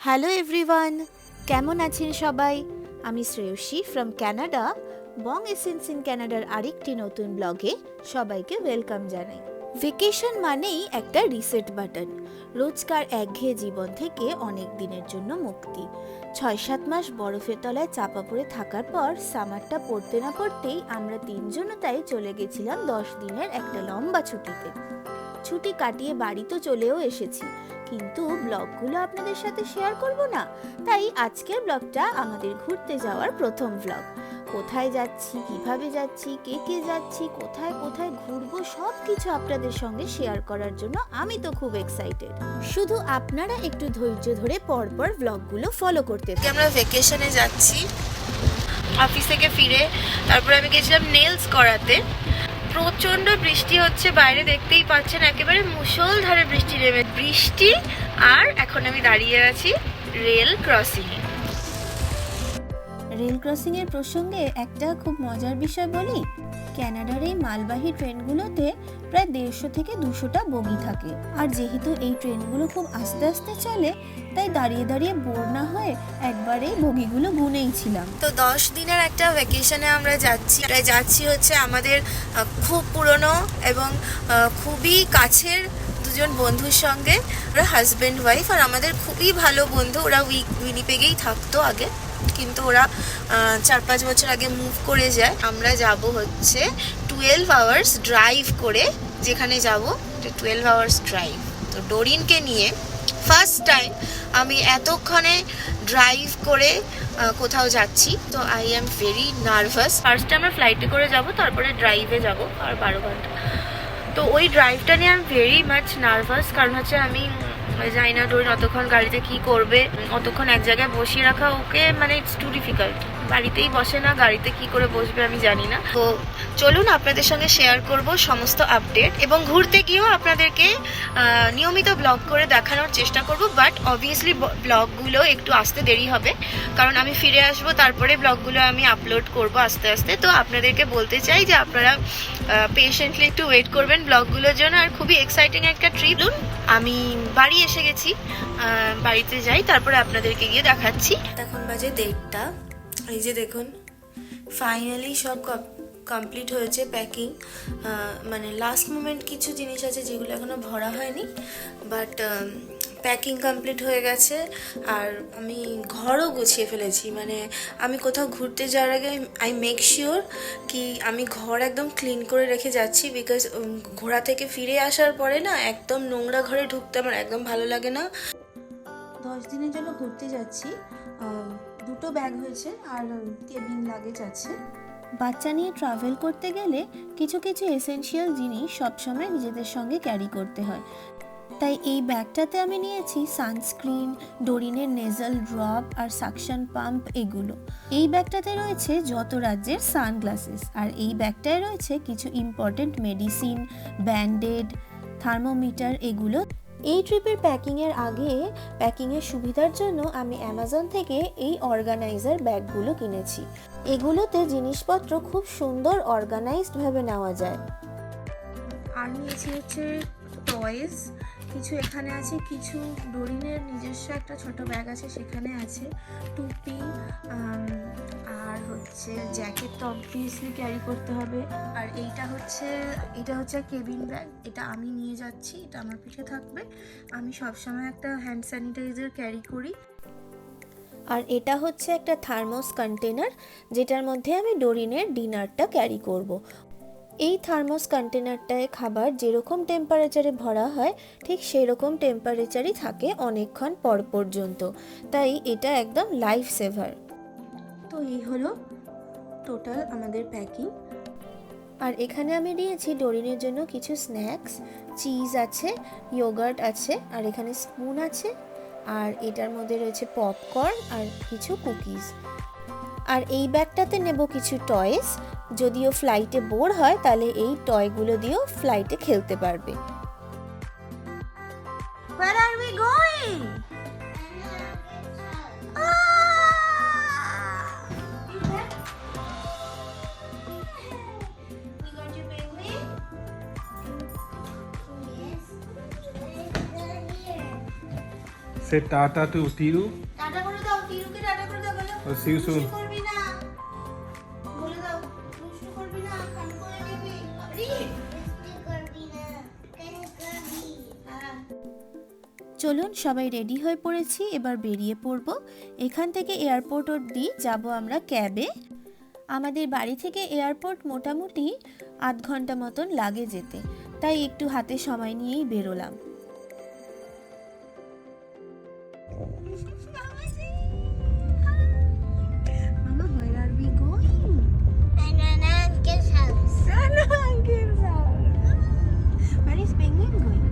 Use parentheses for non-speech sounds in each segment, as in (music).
Hello everyone কেমন আছেন সবাই? আমি Shreyasi from Canada Bong essence in ক্যানাডার আরেকটি নতুন ব্লগে সবাইকে ওয়েলকাম জানাই। ভেকেশন মানেই একটা রিসেট বাটন রোজকার একঘেয়ে জীবন থেকে অনেক দিনের জন্য মুক্তি। ছয় সাত মাস বরফের তলায় চাপা পড়ে থাকার পর সামারটা পড়তে না পড়তেই আমরা তিনজনও তাই চলে গেছিলাম দশ দিনের একটা লম্বা ছুটিতে। ছুটি কাটিয়ে বাড়ি তো চলেও এসেছি। কিন্তু ব্লগগুলো আপনাদের সাথে শেয়ার করব না। তাই আজকের ব্লগটা আমাদের ঘুরতে যাওয়ার প্রথম ব্লগ। কোথায় যাচ্ছি, কীভাবে যাচ্ছি, কে কে যাচ্ছি, কোথায় কোথায় ঘুরবো সব কিছু আপনাদের সঙ্গে শেয়ার করার জন্য আমি তো খুব এক্সাইটেড শুধু আপনারা একটু ধৈর্য ধরে পরপর ব্লগগুলো ফলো করতে। আমরা ভেকেশনে যাচ্ছি অফিস থেকে ফিরে, তারপরে আমি গেছিলাম নেলস করাতে। প্রচণ্ড বৃষ্টি হচ্ছে, বাইরে দেখতেই পাচ্ছেন একেবারে মুষলধারে বৃষ্টি নেমে। বৃষ্টি আর এখন আমি দাঁড়িয়ে আছি রেল ক্রসিং রেল ক্রসিং এর প্রসঙ্গে একটা খুব মজার বিষয় বলি। ক্যানাডার এই মালবাহী ট্রেনগুলোতে প্রায় দেড়শো থেকে দুশোটা বগি থাকে। আর যেহেতু এই ট্রেনগুলো খুব আস্তে আস্তে চলে তাই দাঁড়িয়ে দাঁড়িয়ে বোর না হয়ে একবারে বগিগুলো গুনেই ছিলাম। তো দশ দিনের একটা ভ্যাকেশনে আমরা যাচ্ছি। যাচ্ছি হচ্ছে আমাদের খুব পুরনো এবং খুবই কাছের দুজন বন্ধুর সঙ্গে। ওরা হাজব্যান্ড ওয়াইফ আর আমাদের খুবই ভালো বন্ধু। ওরা উই উইনিপেগেই থাকতো আগে। কিন্তু ওরা চার পাঁচ বছর আগে মুভ করে যায়। আমরা যাব হচ্ছে টুয়েলভ আওয়ার্স ড্রাইভ করে যেখানে যাব। টুয়েলভ আওয়ার্স ড্রাইভ তো ডোরিনকে নিয়ে ফার্স্ট টাইম আমি এতক্ষণে ড্রাইভ করে কোথাও যাচ্ছি, তো আই এম ভেরি নার্ভাস ফার্স্টে আমরা ফ্লাইটে করে যাব, তারপরে ড্রাইভে যাব, আর বারো ঘণ্টা। তো ওই ড্রাইভটা নিয়ে আমি ভেরি মাচ নার্ভাস কারণ হচ্ছে আমি জানি না ধরুন অতক্ষণ গাড়িতে কি করবে, অতক্ষণ এক জায়গায় বসিয়ে রাখা ওকে মানে ইটস টু ডিফিকাল্ট বাড়িতেই বসে না, গাড়িতে কি করে বসবে আমি জানি না। তো চলুন আপনাদের সঙ্গে শেয়ার করব সমস্ত আপডেট এবং ঘুরতে গিয়েও আপনাদেরকে নিয়মিত ব্লগ করে দেখানোর চেষ্টা করব বাট অবভিয়াসলি ব্লগগুলো একটু আসতে দেরি হবে, কারণ আমি ফিরে আসব, তারপরে ব্লগগুলো আমি আপলোড করব আস্তে আস্তে। তো আপনাদেরকে বলতে চাই যে আপনারা পেশেন্টলি একটু ওয়েট করবেন ব্লগগুলোর জন্য, আর খুবই এক্সাইটিং একটা ট্রিপ আমি বাড়ি এসে গেছি বাড়িতে যাই, তারপরে আপনাদেরকে গিয়ে দেখাচ্ছি। এখন বাজে দেড়টা। এই যে দেখুন ফাইনালি সব কমপ্লিট হয়েছে প্যাকিং মানে লাস্ট মোমেন্ট কিছু জিনিস আছে যেগুলো এখনও ভরা হয়নি বাট প্যাকিং কমপ্লিট হয়ে গেছে। আর আমি ঘরও গুছিয়ে ফেলেছি মানে আমি কোথাও ঘুরতে যাওয়ার আগে আই মেক শিওর কি আমি ঘর একদম ক্লিন করে রেখে যাচ্ছি বিকজ ঘোরা থেকে ফিরে আসার পরে না একদম নোংরা ঘরে ঢুকতে আমার একদম ভালো লাগে না। দশ দিনের জন্য ঘুরতে যাচ্ছি দুটো ব্যাগ হয়েছে আর কেবিন লাগেজ আছে। বাচ্চা নিয়ে ট্রাভেল করতে গেলে কিছু কিছু এসেনশিয়াল জিনিস সবসময় নিজেদের সঙ্গে ক্যারি করতে হয়। তাই এই ব্যাগটাতে আমি নিয়েছি সানস্ক্রিন ডোরিনের নেজাল ড্রপ আর সাকশন পাম্প এগুলো। এই ব্যাগটাতে রয়েছে যত রাজ্যের সানগ্লাসেস আর এই ব্যাগটায় রয়েছে কিছু ইম্পর্টেন্ট মেডিসিন ব্যান্ডেড থার্মোমিটার এগুলো। এই ট্রিপের প্যাকিংয়ের আগে, প্যাকিংয়ের সুবিধার জন্য আমি অ্যামাজন থেকে এই অর্গানাইজার ব্যাগগুলো কিনেছি। এগুলোতে জিনিসপত্র খুব সুন্দর অর্গানাইজডভাবে নেওয়া যায়। আর নিয়েছি হচ্ছে টয়েস। কিছু এখানে আছে, কিছু ডোরিনের নিজস্ব একটা ছোট ব্যাগ আছে, সেখানে আছে টুপি হচ্ছে জ্যাকেট তো অবভিয়াসলি ক্যারি করতে হবে। আর এইটা হচ্ছে এটা হচ্ছে কেবিন ব্যাগ এটা আমি নিয়ে যাচ্ছি, এটা আমার পিঠে থাকবে। আমি সবসময় একটা হ্যান্ড স্যানিটাইজার ক্যারি করি। আর এটা হচ্ছে একটা থার্মোস কন্টেনার যেটার মধ্যে আমি ডোরিনের ডিনারটা ক্যারি করব। এই থার্মোস কন্টেনারটায় খাবার যেরকম টেম্পারেচারে ভরা হয়, ঠিক সেরকম টেম্পারেচারই থাকে অনেকক্ষণ পর পর্যন্ত। তাই এটা একদম লাইফ সেভার এই হলো টোটাল আমাদের প্যাকিং আর এখানে আমি নিয়েছি ডোরিনের জন্য কিছু স্ন্যাক্স চিজ আছে ইয়োগার্ট আছে, আর এখানে স্পুন আছে, আর এটার মধ্যে রয়েছে পপকর্ন আর কিছু কুকিজ আর এই ব্যাগটাতে নেব কিছু টয়েস যদিও ফ্লাইটে বোর হয়, তাহলে এই টয়গুলো দিয়েও ফ্লাইটে খেলতে পারবে। Say say tata to Tiru. Tata করে দাও তিরুকে টাটা করে দাও বলো। see you soon. করবি না। বলে দাও দুষ্টু করবি না খান করে হ্যাঁ। চলুন সবাই রেডি হয়ে পড়েছি এবার বেরিয়ে পড়ব। এখান থেকে এয়ারপোর্ট অবধি যাব আমরা ক্যাবে। আমাদের বাড়ি থেকে এয়ারপোর্ট মোটামুটি আধ ঘণ্টা মতন লাগে যেতে। তাই একটু হাতে সময় নিয়েই বেরোলাম। Mama, where are we going? Banana uncle's house. Uncle's house. Where is Penguin going?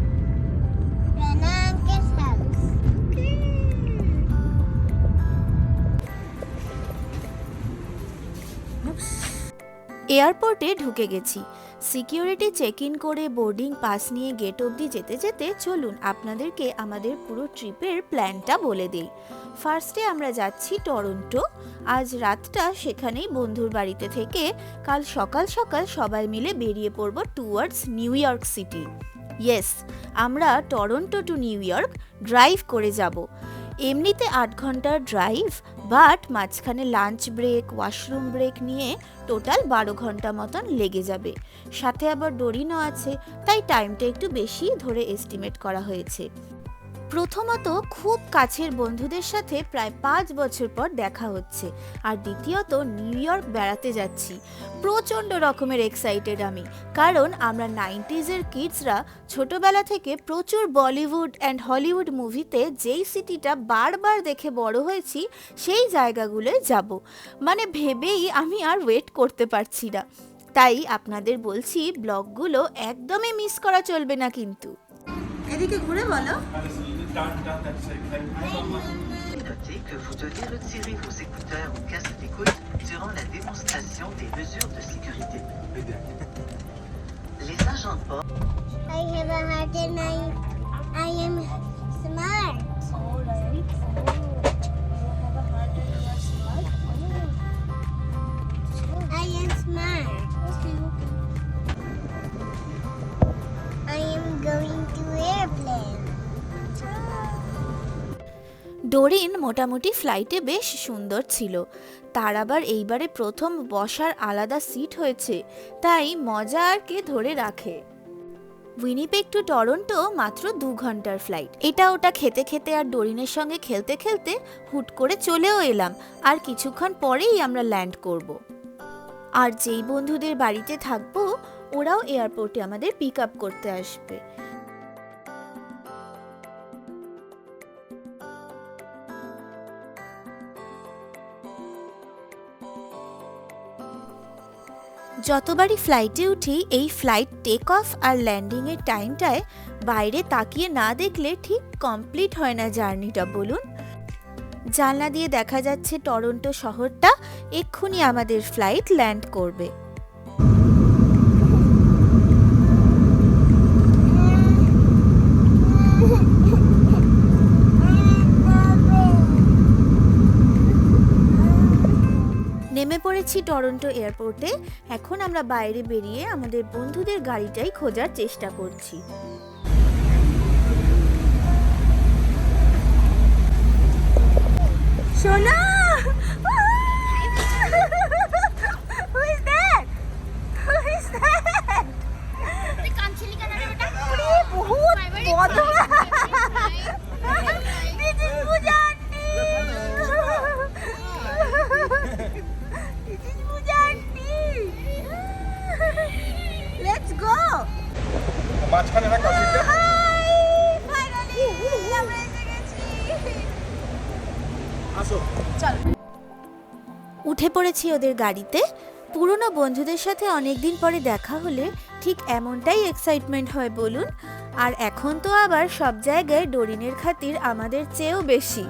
এয়ারপোর্টে ঢুকে গেছি। সিকিউরিটি চেক ইন করে বোর্ডিং পাস নিয়ে গেট অবধি যেতে যেতে চলুন আপনাদেরকে আমাদের পুরো ট্রিপের প্ল্যানটা বলে দিই। ফার্স্টে আমরা যাচ্ছি টরন্টো। আজ রাতটা সেখানেই বন্ধুর বাড়িতে থেকে কাল সকাল সকাল সবাই মিলে বেরিয়ে পড়ব towards New York City yes আমরা Toronto to New York drive করে যাব। এমনিতে আট ঘণ্টার ড্রাইভ বাট মাঝখানে লাঞ্চ ব্রেক ওয়াশরুম ব্রেক নিয়ে টোটাল বারো ঘণ্টা মতন লেগে যাবে। সাথে আবার ডোরিনও আছে, তাই টাইমটা একটু বেশি ধরে এস্টিমেট করা হয়েছে। প্রথমত খুব কাছের বন্ধুদের সাথে প্রায় পাঁচ বছর পর দেখা হচ্ছে। আর দ্বিতীয়ত নিউ ইয়র্ক বেড়াতে যাচ্ছি। প্রচণ্ড রকমের এক্সাইটেড আমি। কারণ আমরা নাইনটিজের কিডসরা ছোটবেলা থেকে প্রচুর বলিউড অ্যান্ড হলিউড মুভিতে যেই সিটিটা বারবার দেখে বড় হয়েছি, সেই জায়গাগুলোয় যাব। মানে ভেবেই আমি আর ওয়েট করতে পারছি না। তাই আপনাদের বলছি, ব্লগগুলো একদমই মিস করা চলবে না কিন্তু। এদিকে ঘুরে বলো। Notez que vous devez retirer vos écouteurs ou casques d'écoute durant la démonstration des mesures de sécurité. Les agents de bord Doreen মোটামুটি ফ্লাইটে বেশ সুন্দর ছিল। তার আবার এইবারে প্রথম বসার আলাদা সিট হয়েছে, তাই মজা আর কে ধরে রাখে। উইনিপেক টু টরন্টো মাত্র দু ঘণ্টার ফ্লাইট। এটা ওটা খেতে খেতে আর ডোরিনের সঙ্গে খেলতে খেলতে হুট করে চলেও এলাম, আর কিছুক্ষণ পরেই আমরা ল্যান্ড করব। আর যেই বন্ধুদের বাড়িতে থাকব, ওরাও এয়ারপোর্টে আমাদের পিক আপ করতে আসবে। যতবারই ফ্লাইটে উঠি, এই ফ্লাইট টেক অফ আর ল্যান্ডিংয়ের টাইমটায় বাইরে তাকিয়ে না দেখলে ঠিক কমপ্লিট হয় না জার্নিটা বলুন। জানলা দিয়ে দেখা যাচ্ছে টরন্টো শহরটা এক্ষুনি আমাদের ফ্লাইট ল্যান্ড করবে। পড়েছি টরন্টো এয়ারপোর্টে। এখন আমরা বাইরে বেরিয়ে আমাদের বন্ধুদের গাড়িটাই খোঁজার চেষ্টা করছি। সোনা! (laughs) উঠে পড়েছি ওদের গাড়িতে। পুরনো বন্ধুদের সাথে অনেক দিন পরে দেখা হলে ঠিক এমনটাই এক্সাইটমেন্ট হয় বলুন। আর এখন তো আবার সব জায়গায় ডোরিনের খাতির আমাদের চেয়েও বেশি।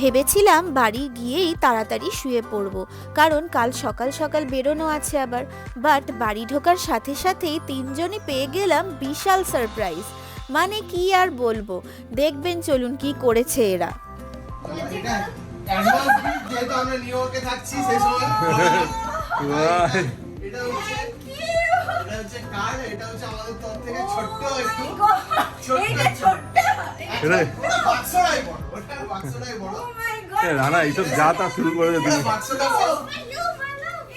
ভেবেছিলাম বাড়ি গিয়েই তাড়াতাড়ি শুয়ে পড়ব কারণ কাল সকাল সকাল বেরোনো আছে আবার। বাট বাড়ি ঢোকার সাথে সাথেই তিনজনই পেয়ে গেলাম বিশাল সারপ্রাইজ। মানে কি আর বলব? দেখবেন চলুন কি করেছে এরা। এটা হচ্ছে এটা এটা হচ্ছে আমাদের তরফ থেকে ছোট্ট একটু। ছোট্ট। রানা এইসব যা তা শুরু করে তুমি।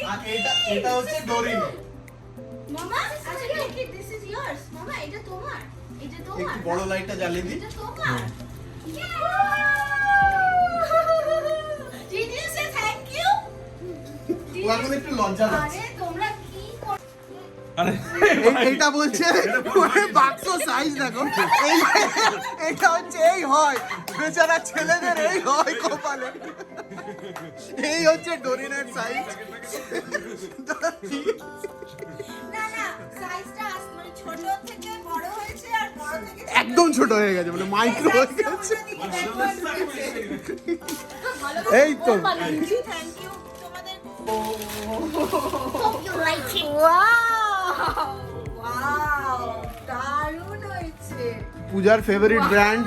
আর এটা এটা হচ্ছে ডোরিন মামা দিস ইজ ইয়ার্স মামা এটা তোমার এটা একটু বড় লাইটটা জ্বালিয়ে দিই তোমার Did you say thank you? ও এখন একটু লজ্জা লাগছে আরে তোমরা কি কর- আরে এই- এইটা বলছে বাক্স সাইজ দেখো এটা হচ্ছে এই হয়। বেচারা ছেলেদের এই হয় কপালে। এই হচ্ছে ডোরিনের সাইজ না না সাইজটা মানে ছোট থেকে বড় হয়েছে আর বড় থেকে একদম ছোট হয়ে গেছে মানে মাইক্রো হয়ে গেছে। এই তো। থ্যাংক ইউ তোমাদের। Hope you like it. Wow wow দারুণ হয়েছে। পূজার ফেভারিট ব্র্যান্ড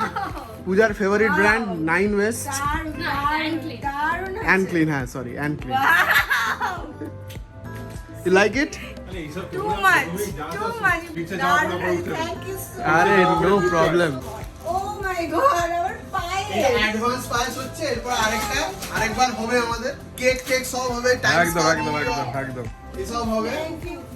পূজার ফেভারিট ব্র্যান্ড নাইন ওয়েস্ট দারুণ দারুণ দারুণ অ্যান্ড ক্লিন হ্যাঁ sorry and clean you like it too much too much দারুণ থ্যাংক ইউ সো আরে no problem oh my god আমার পায়ে অ্যাডভান্স পাস হচ্ছে এরপর আরেকটা আরেকবার হবে আমাদের। কেক কেক সব হবে টাইম একদম একদম একদম একদম। সব হবে। হ্যাপি বার্থডে হ্যাপি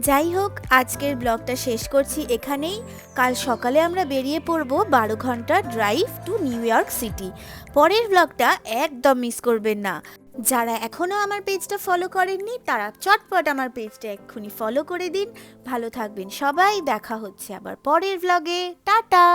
যাই হোক আজকের ব্লগটা শেষ করছি এখানেই। কাল সকালে আমরা বেরিয়ে পড়ব বারো ঘণ্টা drive to New York City পরের ব্লগটা একদম মিস করবেন না। যারা এখনও আমার পেজটা ফলো করেননি, তারা চটপট আমার পেজটা এক্ষুনি ফলো করে দিন। ভালো থাকবেন সবাই, দেখা হচ্ছে আবার পরের ব্লগে টাটা!